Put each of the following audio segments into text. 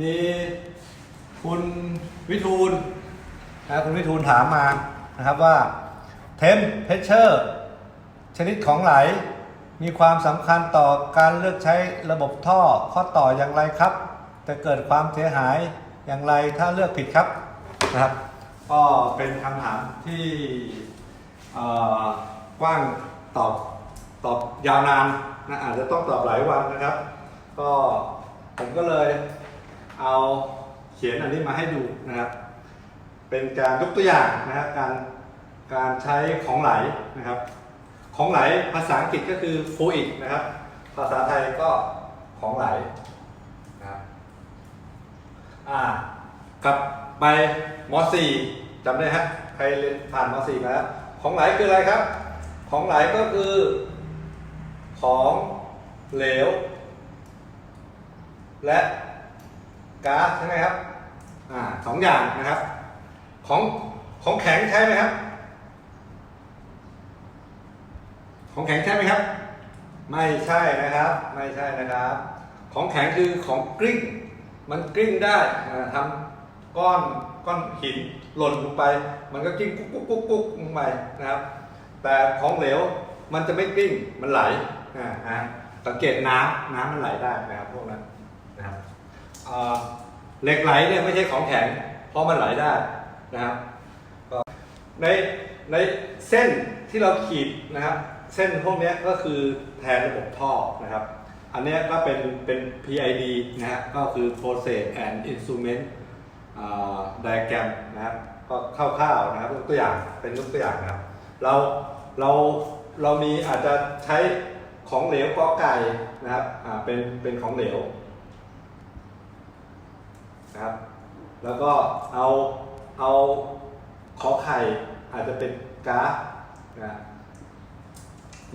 มีคุณวิทูลนะคุณวิทูลถามมานะครับว่าเทมเพชเชอร์ชนิดของไหล มีความสำคัญต่อการเลือกใช้ระบบท่อข้อต่ออย่างไรครับ จะเกิดความเสียหายอย่างไรถ้าเลือกผิดครับนะครับ ก็เป็นคำถามที่กว้างตอบตอบยาวนานนะอาจจะต้องตอบหลายวันนะครับ ก็ผมก็เลย เอาเขียนอันนี้มาให้ดูนะครับ เป็นการยกตัวอย่างนะครับการการใช้ของไหลนะครับ ของไหลภาษาอังกฤษก็คือ fluid นะครับ ภาษาไทยก็ของไหลนะครับอ่ากลับไปม .4 จำได้ฮะใครเรียนผ่านม .4 มาแล้วของไหลคืออะไรครับ ของไหลก็คือของเหลว และ ก๊าซใช่ไหมครับอ่าสองอย่างนะครับ ของของแข็งใช่ไหมครับ ของแข็งใช่ไหมครับ ไม่ใช่นะครับ ไม่ใช่นะครับ ของแข็งคือของกลิ้งมันกลิ้งได้อ่าทำก้อนก้อนหินหล่นลงไป มันก็กลิ้งกุ๊กกุ๊กกุ๊กกุ๊กลงไปนะครับ แต่ของเหลวมันจะไม่กลิ้งมันไหลอ่าอ่าสังเกตน้ำน้ำมันไหลได้นะครับพวกนั้น เหล็กไหลเนี่ยไม่ใช่ของแข็ง เพราะมันไหลได้นะครับในในเส้นที่เราขีดนะครับเส้นพวกนี้ก็คือแทนระบบท่อนะครับ อันนี้ก็เป็นเป็น PID นะฮะก็คือ process and instrument diagram นะครับก็คร่าวๆนะครับยกตัวอย่างเป็นยกตัวอย่างนะครับ เราเราเรามีอาจจะใช้ของเหลวกอไก่นะครับอ่าเป็นเป็นของเหลว นะครับ แล้วก็เอาเอาขอไข่อาจจะเป็นก๊าซนะ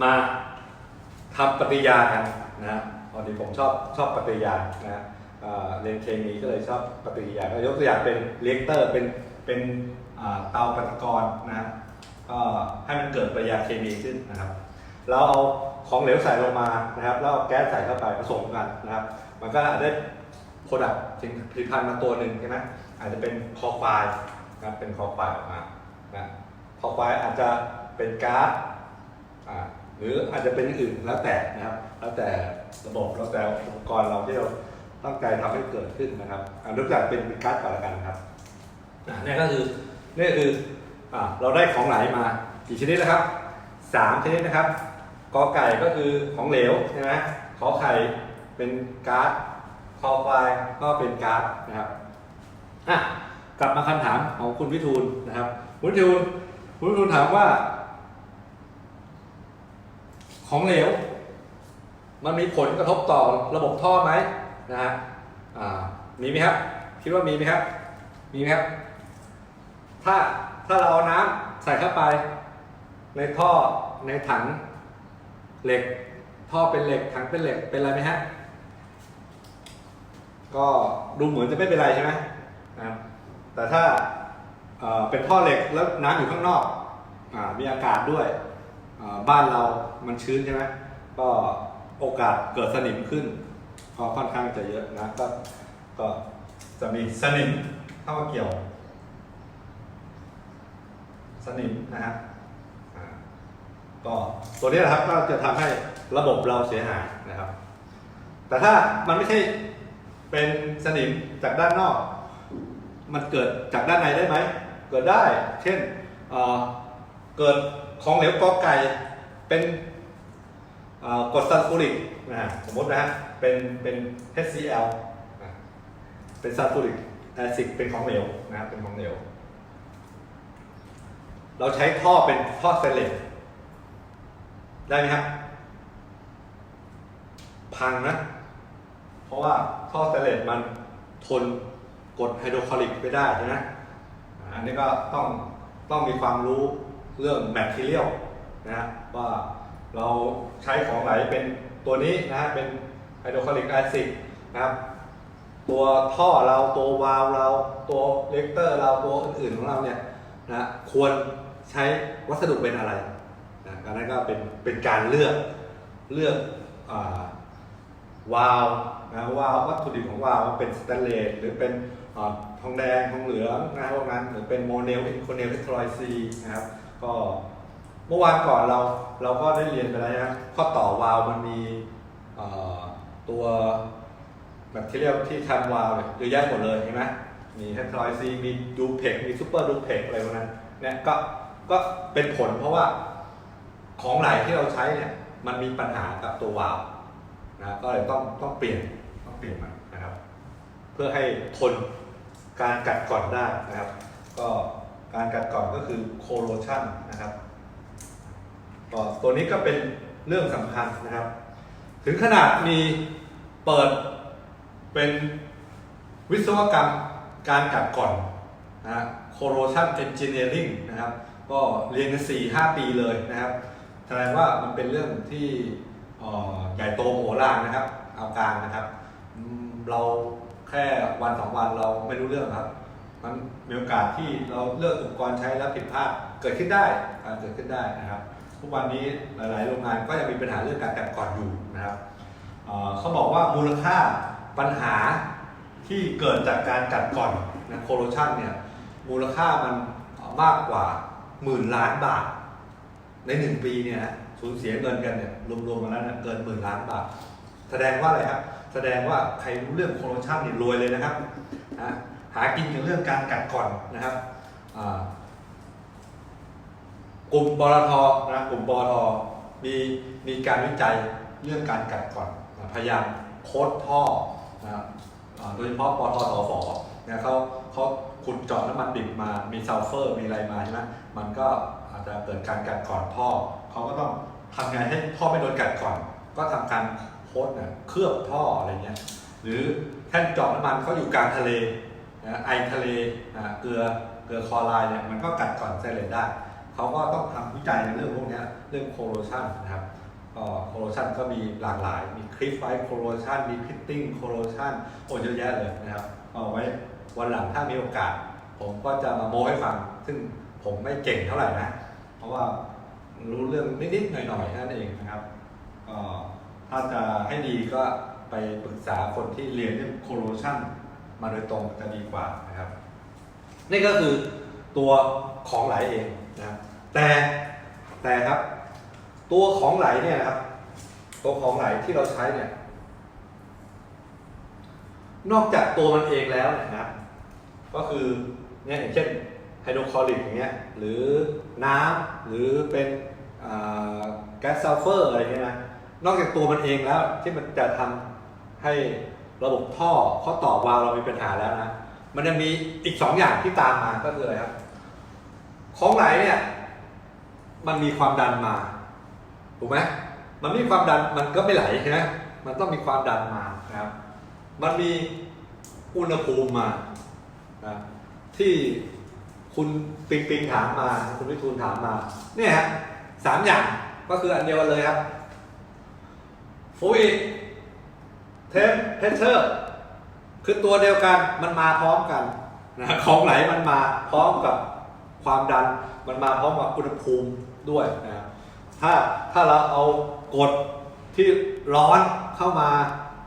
มาทำปฏิกิริยากันนะพอดีผมชอบชอบปฏิกิริยานะเเรียนเคมีก็เลยชอบปฏิกิริยาก็ยกตัวอย่างเป็นเรียกเตอร์เป็นเป็นเตาปฏิกรณ์นะครับก็ให้มันเกิดปฏิกิริยาเคมีขึ้นนะครับ เราเอาของเหลวใส่ลงมานะครับ แล้วเอาแก๊สใส่เข้าไปผสมกันนะครับ มันก็อาจได้ โปรดักต์ผลิตภัณฑ์มาตัวหนึ่งใช่ไหมอาจจะเป็นคอไฟล์นะเป็นคอไฟล์ออกมานะคอไฟล์อาจจะเป็นก๊าซหรืออาจจะเป็นอื่นแล้วแต่นะครับ แล้วแต่ระบบแล้วแต่อุปกรณ์เราที่เราตั้งใจทำให้เกิดขึ้นนะครับอ่าเริ่มจากเป็นก๊าซก่อนแล้วกันครับนี่ก็คือนี่คืออเราได้ของไหลมากี่ชนิดแล้วครับสามชนิดนะครับกอไก่ก็คือของเหลวใช่ไหมขอไข่เป็นก๊าซ คอควายก็เป็นก๊าซนะครับอะกลับมาคำถามของคุณวิทูลนะครับ คุณวิทูลคุณวิทูลถามว่า ของเหลว มันมีผลกระทบต่อระบบท่อไหมนะฮะอ่ามีไหมครับ คิดว่ามีไหมครับ มีไหมครับ ถ้าถ้าเราเอาน้ำใส่เข้าไป ในท่อในถังเหล็ก ท่อเป็นเหล็กถังเป็นเหล็กเป็นอะไรไหมฮะ ก็ดูเหมือนจะไม่เป็นไรใช่ไหมนะครับแต่ถ้าเอ่อเป็นท่อเหล็กแล้วน้ำอยู่ข้างนอกอามีอากาศด้วยอ่าบ้านเรามันชื้นใช่ไหมก็โอกาสเกิดสนิมขึ้นก็ค่อนข้างจะเยอะนะก็ก็จะมีสนิมเข้ามาเกี่ยว สนิมนะครับอ่าก็ตัวนี้นะครับก็จะทำให้ระบบเราเสียหายนะครับ แต่ถ้ามันไม่ใช่ เป็นสนิมจากด้านนอก มันเกิดจากด้านในได้ไหม เกิดได้ เช่นเเกิดของเหลวกอไก่เป็นกรดซัลฟูริกนะสมมตินะฮะเป็นเป็น HCl เป็นซัลฟูริกแอซิดเป็นของเหลวนะครับเป็นของเหลวเราใช้ท่อเป็นท่อสเตนเลสได้ไหมครับ พังนะ ราะว่าท่อสเตเลสมันทนกดไฮโดรคลอริกไม่ได้ใช่ไหมอันนี้ก็ต้องต้องมีความรู้เรื่องแมทเทียลนะฮะว่าเราใช้ของไหนเป็นตัวนี้นะฮะเป็นไฮโดรคลอริกแอซิดนะครับตัวท่อเราตัววาล์วเราตัวเลกเตอร์เราตัวอื่นๆของเราเนี่ยนะควรใช้วัสดุเป็นอะไรนะอันนั้นก็เป็นเป็นการเลือกเลือกอา วาล์วนะวาลววัตถุดิบของวาล์วเป็นสแตนเลสหรือเป็นอทองแดงทองเหลืองนะพวกนั้นหรือเป็นโมเนลอินโคเนลเอทรอยซีนะครับก็เมื่อวานก่อนเราเราก็ได้เรียนไปแล้วนะข้อต่อวาล์วมันมีตัวแบคทีเรียที่ทำวาล์วเนี่ยเยอะแยะหมดเลยเห็นไหมมีเอทรอยซีมีดูเพกมีซูเปอร์ดูเพกอะไรพวกนั้นเนี่ยก็ก็เป็นผลเพราะว่าของไหลที่เราใช้เนี่ยมันมีปัญหากับตัววาล์ว นะก็เลยต้องต้องเปลี่ยนต้องเปลี่ยนมันนะครับ เพื่อให้ทนการกัดกร่อนได้นะครับ ก็การกัดกร่อนก็คือโคโรชันนะครับก็ตัวนี้ก็เป็นเรื่องสำคัญนะครับ ถึงขนาดมีเปิดเป็นวิศวกรรมการกัดกร่อนนะโคโรชันเอนจิเนียริงนะครับ ก็เรียนกัน4 5ปีเลยนะครับ แสดงว่ามันเป็นเรื่องที่ ใหญ่โตโมโหลานนะครับ เอากลางนะครับ เราแค่วันสองวันเราไม่รู้เรื่องครับ มันมีโอกาสที่เราเลือกอุปกรณ์ใช้แล้วผิดพลาดเกิดขึ้นได้อ่าเกิดขึ้นได้นะครับ ทุกวันนี้หลาย ๆ โรงงานก็ยังมีปัญหาเรื่องการกัดก่อนอยู่นะครับเขาบอกว่ามูลค่าปัญหาที่เกิดจากการกัดก่อนนะโคโรชันเนี่ยมูลค่ามันมากกว่าหมื่นล้านบาท ในหนึ่งปีเนี่ยนะ สูญเสียเงินกันเนี่ยรวมๆมาแล้วเนี่ยเกินหมื่นล้านบาท แสดงว่าอะไรครับ แสดงว่าใครรู้เรื่องโคโรชันเนี่ยรวยเลยนะครับนะหากินกับเรื่องการกัดก่อนนะครับอ่ากลุ่มปตทนะกลุ่มปตทมีมีการวิจัยเรื่องการกัดก่อนนะพยายามโคดท่อนะครับโดยเฉพาะปตทฝเนี่ยเขาเขาขุดเจาะน้ำมันดิบมา มีซัลเฟอร์ มีอะไรมาใช่ไหมมันก็อาจจะเกิดการกัดก่อนท่อ เขาก็ต้อง ทำไงให้ท่อไม่โดนกัดก่อน ก็ทำการโค้ดเนี่ยเคลือบท่ออะไรเงี้ย หรือแท่นเจาะน้ำมันเขาอยู่กลางทะเลนะไอทะเลนะเกลือเกลือคอไรด์เนี่ยมันก็กัดก่อนไซเลนได้ เขาก็ต้องทำวิจัยในเรื่องพวกนี้เรื่องโคโรชันนะครับก็โคโรชันก็มีหลากหลาย มีคลิฟไฟโคโรชันมีพิตติ้งโคโรชันโอ้เยอะแยะเลยนะครับเอาไว้วันหลังถ้ามีโอกาส ผมก็จะมาโม้ให้ฟัง ซึ่งผมไม่เก่งเท่าไหร่นะ เพราะว่า รู้เรื่องนิดๆหน่อยๆนั่นเองนะครับก็ถ้าจะให้ดีก็ไปปรึกษาคนที่เรียนเรื่องโคโรชันมาโดยตรงจะดีกว่านะครับ นี่ก็คือตัวของไหลเองนะครับแต่แต่ครับ ตัวของไหลเนี่ยนะครับ ตัวของไหลที่เราใช้เนี่ย นอกจากตัวมันเองแล้วนะครับ ก็คือเนี่ยอย่างเช่นไฮโดรคลอริกอย่างเงี้ยหรือน้ำหรือเป็น แก๊สซัลเฟอร์อะไรเงี้ยนะ นอกจากตัวมันเองแล้ว ที่มันจะทำให้ระบบท่อข้อต่อวาล์วเรามีปัญหาแล้วนะ มันจะมีอีกสองอย่างที่ตามมาก็คืออะไรครับ ของไหลเนี่ย มันมีความดันมา ถูกไหมมันมีความดันมันก็ไม่ไหลใช่ไหมมันต้องมีความดันมานะครับ มันมีอุณหภูมิมานะที่คุณปิงปิงถามมา คุณวิทูลถามมา เนี่ยฮะ สามอย่างก็คืออันเดียวกันเลยครับฟูอิดเทมเพเชอร์คือตัวเดียวกันมันมาพร้อมกันนะของไหลมันมาพร้อมกับความดัน มันมาพร้อมกับอุณหภูมิด้วยนะครับถ้าถ้าเราเอากดที่ร้อนเข้ามา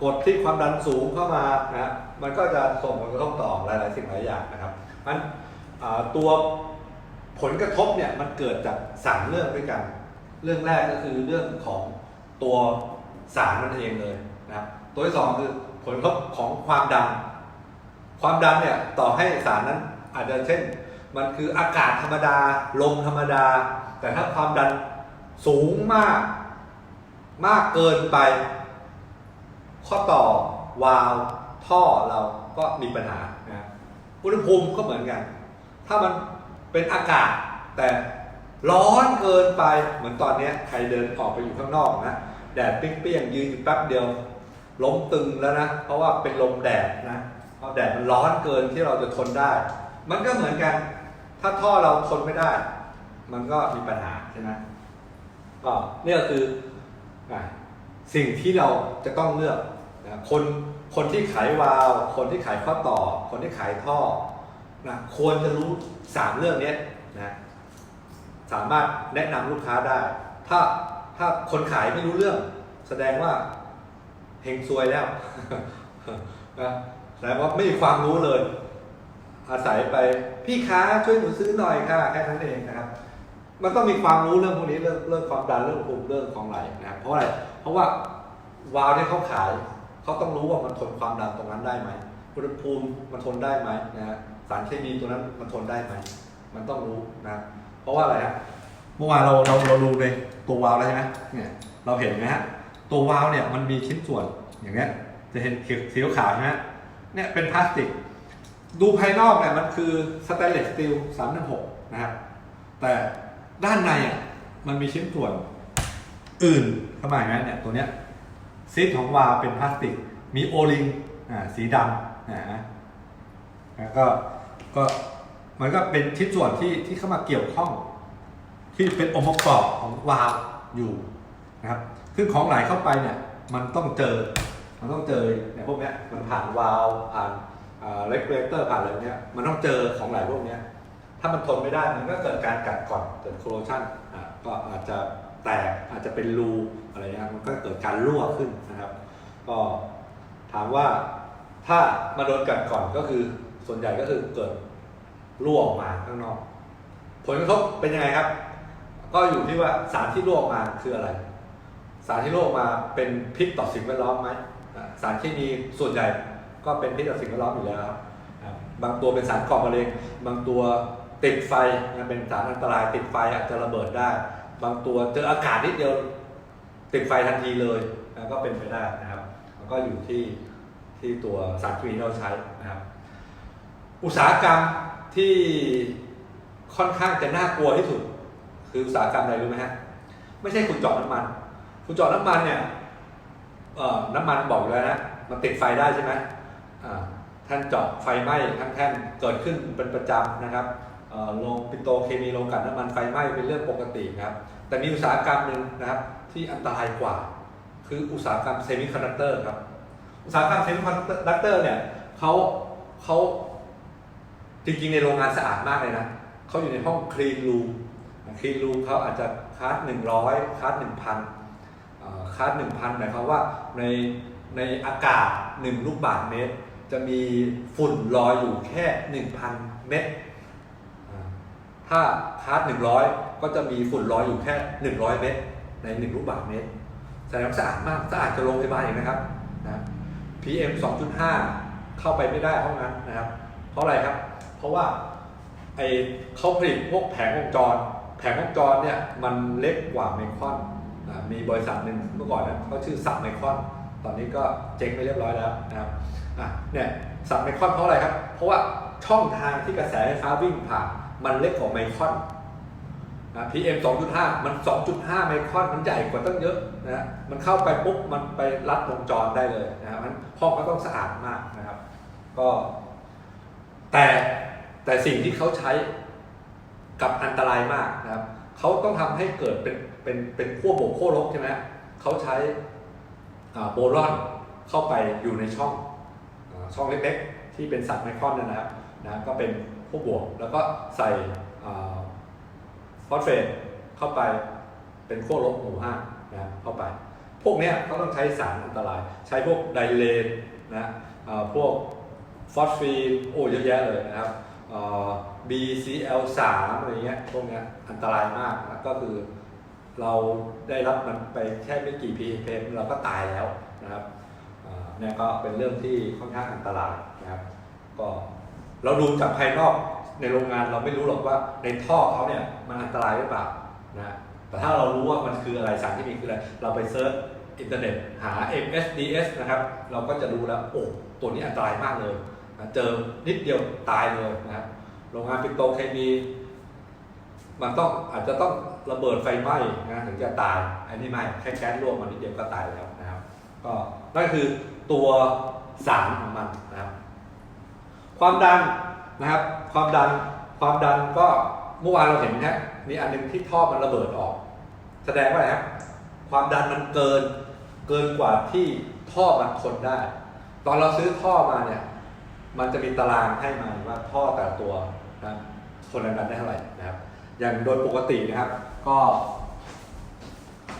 กดที่ความดันสูงเข้ามานะมันก็จะส่งผลกระทบต่อหลายๆสิ่งหลายอย่างนะครับมันตัว ผลกระทบเนี่ยมันเกิดจากสามเรื่องด้วยกัน เรื่องแรกก็คือเรื่องของตัวสารมันเองเลยนะครับตัวที่สองคือผลกระทบของความดัน ความดันเนี่ยต่อให้สารนั้นอาจจะเช่น มันคืออากาศธรรมดาลมธรรมดา แต่ถ้าความดันสูงมาก มากเกินไป ข้อต่อวาล์วท่อเราก็มีปัญหานะอุณหภูมิก็เหมือนกัน ถ้ามัน เป็นอากาศ แต่ร้อนเกินไปเหมือนตอนนี้ใครเดินออกไปอยู่ข้างนอกนะแดดเปรี้ยงๆยืนอยู่แป๊บเดียวล้มตึงแล้วนะเพราะว่าเป็นลมแดดนะเพราะแดดมันร้อนเกินที่เราจะทนได้ มันก็เหมือนกัน ถ้าท่อเราทนไม่ได้ มันก็มีปัญหาใช่ไหมก็นี่ก็คือสิ่งที่เราจะต้องเลือกคนคนที่ขายวาล์วคนที่ขายข้อต่อ คนที่ขายท่อ นะควรจะรู้สามเรื่องนี้นะสามารถแนะนำลูกค้าได้ ถ้าถ้าคนขายไม่รู้เรื่อง แสดงว่าเฮงซวยแล้วนะแสดงว่าไม่มีความรู้เลย อาศัยไปพี่ค้าช่วยหนูซื้อหน่อยค่ะแค่นั้นเองนะครับ มันต้องมีความรู้เรื่องพวกนี้เรื่องเรื่องความดันเรื่องภูมิเรื่องของไหลนะครับเพราะอะไรเพราะว่าวาล์วที่เขาขายเขาต้องรู้ว่ามันทนความดันตรงนั้นได้ไหมอุณหภูมิมันทนได้ไหมนะฮะ สารเคมีตัวนั้นมันทนได้ไหมมันต้องรู้นะเพราะว่าอะไรฮะเมื่อวานเราเราเราดูในตัววาล์วแล้วใช่ไหมเนี่ยเราเห็นไหมฮะตัววาล์วเนี่ยมันมีชิ้นส่วนอย่างเงี้ยจะเห็นสีขาวใช่ไหมเนี่ยเป็นพลาสติก ดูภายนอกเนี่ยมันคือสแตนเลสสตีล316นะครับแต่ด้านในอะมันมีชิ้นส่วนอื่นเข้ามาอย่างนั้นเนี่ยตัวเนี้ยซีดของวาลเป็นพลาสติก มีโอลิงอ่าสีดำนะ ฮะก็ก็มันก็เป็นชิ้นส่วนที่ที่เข้ามาเกี่ยวข้อง ที่เป็นองค์ประกอบของวาล์วอยู่นะครับซึ่งของไหลเข้าไปเนี่ยมันต้องเจอ มันต้องเจอเนี่ยพวกเนี้ยมันผ่านวาล์วผ่านเรกูเลเตอร์ผ่านอะไรเนี้ยมันต้องเจอของไหลพวกเนี้ยถ้ามันทนไม่ได้มันก็เกิดการกัดก่อนเกิดโคลชันอะก็อาจจะแตกอาจจะเป็นรูอะไรเงี้ยมันก็เกิดการรั่วขึ้นนะครับ ก็ถามว่าถ้ามาโดนกัดก่อนก็คือ ส่วนใหญ่ก็คือเกิดรั่วออกมาข้างนอก ผลกระทบเป็นยังไงครับ ก็อยู่ที่ว่าสารที่รั่วออกมาคืออะไร สารที่รั่วออกมาเป็นพิษต่อสิ่งแวดล้อมไหมสารเคมีส่วนใหญ่ก็เป็นพิษต่อสิ่งแวดล้อมอยู่แล้วครับบางตัวเป็นสารก่อมะเร็งบางตัวติดไฟนะเป็นสารอันตรายติดไฟอาจจะระเบิดได้ บางตัวเจออากาศนิดเดียวติดไฟทันทีเลยก็เป็นไปได้นะครับก็อยู่ที่ที่ตัวสารเคมีที่เราใช้นะครับ อุตสาหกรรมที่ค่อนข้างจะน่ากลัวที่สุด คืออุตสาหกรรมอะไรรู้ไหมฮะไม่ใช่คุณเจาะน้ำมัน คุณเจาะน้ำมันเนี่ยน้ำมันบอกแล้วนะมันติดไฟได้ใช่ไหมท่านเจาะไฟไหม้ทั้งแท่นเกิดขึ้นเป็นประจำนะครับโรงปิโตเคมีโรงกลั่นน้ำมันไฟไหม้เป็นเรื่องปกตินะครับแต่มีอุตสาหกรรมหนึ่งนะครับที่อันตรายกว่า คืออุตสาหกรรมเซมิคอนดักเตอร์ครับอุตสาหกรรมเซมิคอนดักเตอร์เนี่ยเขาเขา จริงๆ ในโรงงานสะอาดมากเลยนะเขาอยู่ในห้องคลีนรูมคลีนรูมเขาอาจจะคาร์ดหนึ่งร้อยคาร์ดหนึ่งพันคาร์ดหนึ่งพันหมายความว่าในในอากาศหนึ่งลูกบาศก์เมตร จะมีฝุ่นลอยอยู่แค่1,000เมตรอ่าถ้าคาร์ด100ก็จะมีฝุ่นลอยอยู่แค่100เมตรใน1ลูกบาศก์เมตรแสดงว่าสะอาดมากสะอาดจะโรงพยาบาลเองนะครับนะ PM 2.5 เข้าไปไม่ได้ห้องนั้นนะครับ เพราะอะไรครับ ราะว่าไอเขาผลิตพวกแผงวงจร แผงวงจรเนี่ยมันเล็กกว่าไมครอนมีบริษัทหนึ่งเมื่อก่อนนะเขาชื่อสับไมครอน ตอนนี้ก็เจ๊งไปเรียบร้อยแล้วนะครับอะเนี่ยสับไมครอนเพราะอะไรครับ เพราะว่าช่องทางที่กระแสไฟฟ้าวิ่งผ่านมันเล็กกว่าไมครอนนะ PM 2.5 มัน 2.5 ไมครอน มันใหญ่กว่าตั้งเยอะนะ มันเข้าไปปุ๊บ มันไปรัดวงจรได้เลยนะครับมันห้องก็ต้องสะอาดมากนะครับ ก็ แต่ แต่สิ่งที่เขาใช้กับอันตรายมากนะครับ เขาต้องทำให้เกิดเป็นเป็นเป็นขั้วบวกขั้วลบใช่ไหมเขาใช้โบรอนเข้าไปอยู่ในช่องอช่องเล็กๆ ที่เป็นสัตว์ไมครอนนยนะครับนะก็เป็นพวบวกแล้วก็ใส่ฟอสเฟตเข้าไปเป็นขั้วลบหมู่ห้านะครับเข้าไป พวกเนี้ยเขาต้องใช้สารอันตราย ใช้พวกไดเลนนะพวกฟอสฟีนโอ้เยอะแยะเลยนะครับ BCL3 อะไรเงี้ยพวกเนี้ยอันตรายมากนะก็คือเราได้รับมันไปแค่ไม่กี่ ppm เราก็ตายแล้วนะครับเนี่ยก็เป็นเรื่องที่ค่อนข้างอันตรายนะครับก็เราดูจากภายนอกในโรงงานเราไม่รู้หรอกว่าในท่อเขาเนี่ยมันอันตรายหรือเปล่านะแต่ถ้าเรารู้ว่ามันคืออะไรสารที่มีคืออะไร เราไปเซิร์ชอินเทอร์เน็ตหา MSDS นะครับ เราก็จะรู้แล้วโอ้ตัวนี้อันตรายมากเลย เจอนิดเดียวตายเลยนะครับโรงงานปิโตรเคมีมันต้องอาจจะต้องระเบิดไฟไหม้นะถึงจะตาย อันนี้ไม่แค่แก๊สรั่วมันนิดเดียวก็ตายแล้วนะครับ ก็นั่นคือตัวสารของมันนะครับ ความดันนะครับ ความดันความดันก็เมื่อวานเราเห็นนะมีอันหนึงที่ท่อมันระเบิดออก แสดงว่าอะไรครับความดันมันเกินเกินกว่าที่ท่อมันทนได้ ตอนเราซื้อท่อมาเนี่ย มันจะมีตารางให้มาว่าท่อแต่ละตัวนะครับทนแรงดันได้เท่าไหร่นะครับ อย่างโดยปกตินะครับ ก็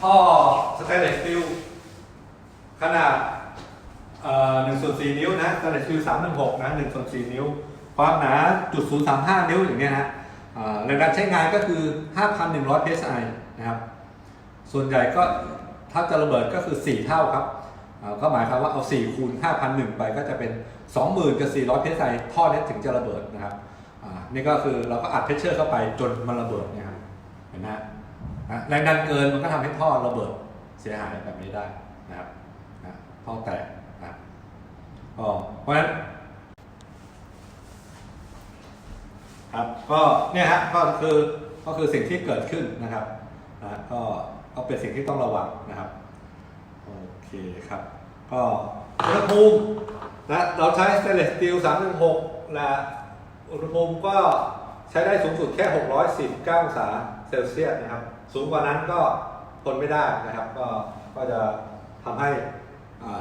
ท่อสแตนเลสสตีลขนาดเอ่อหนึ่งส่วนสี่นิ้วนะสแตนเลสสตีลสามหนึ่งหกนะหนึ่งส่วนสี่นิ้ว ความหนาจุดศูนย์สามห้านิ้วอย่างเงี้ยนะเอ่อแรงดันใช้งานก็คือห้าพันหนึ่งร้อย psi นะครับ ส่วนใหญ่ก็ถ้าจะระเบิดก็คือ 4 เท่าครับ ก็หมายความว่าเอา 4 คูณ 5,001 ไปก็จะเป็น 20,000 กับ 400 เพชรไซท่อนี้ถึงจะระเบิดนะครับนี่ก็คือเราก็อัดเพชเชอร์เข้าไปจนมันระเบิดเนะครับเห็นไหมแรงดันเกินมันก็ทำให้ท่อระเบิดเสียหายแบบนี้ได้นะครับท่อแตกนะก็เพราะฉะนั้นครับก็เนี่ยฮะก็คือก็คือสิ่งที่เกิดขึ้นนะครับนะก็ก็เป็นสิ่งที่ต้องระวังนะครับโอเคครับ ก็อุณหภูมินะเราใช้สเตนเลสสตีล316นะอุณหภูมิก็ใช้ได้สูงสุดแค่ 649องศาเซลเซียสนะครับ สูงกว่านั้นก็ทนไม่ได้นะครับ ก็ก็จะทำให้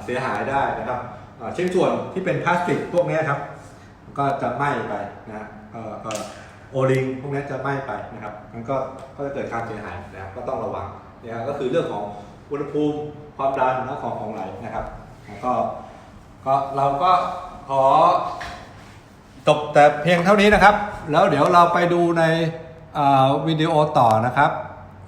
เสียหายได้นะครับอ่าชิ้นส่วนที่เป็นพลาสติกพวกนี้ครับ ก็จะไหม้ไปนะโอลิงพวกนี้จะไหม้ไปนะครับมันก็ก็จะเกิดการเสียหายนะครับก็ต้องระวังนะครับก็คือเรื่องของอุณหภูมิ ความดันและของของไหลนะครับแล้วก็ก็เราก็ขอจบแต่เพียงเท่านี้นะครับ แล้วเดี๋ยวเราไปดูในวิดีโอต่อนะครับ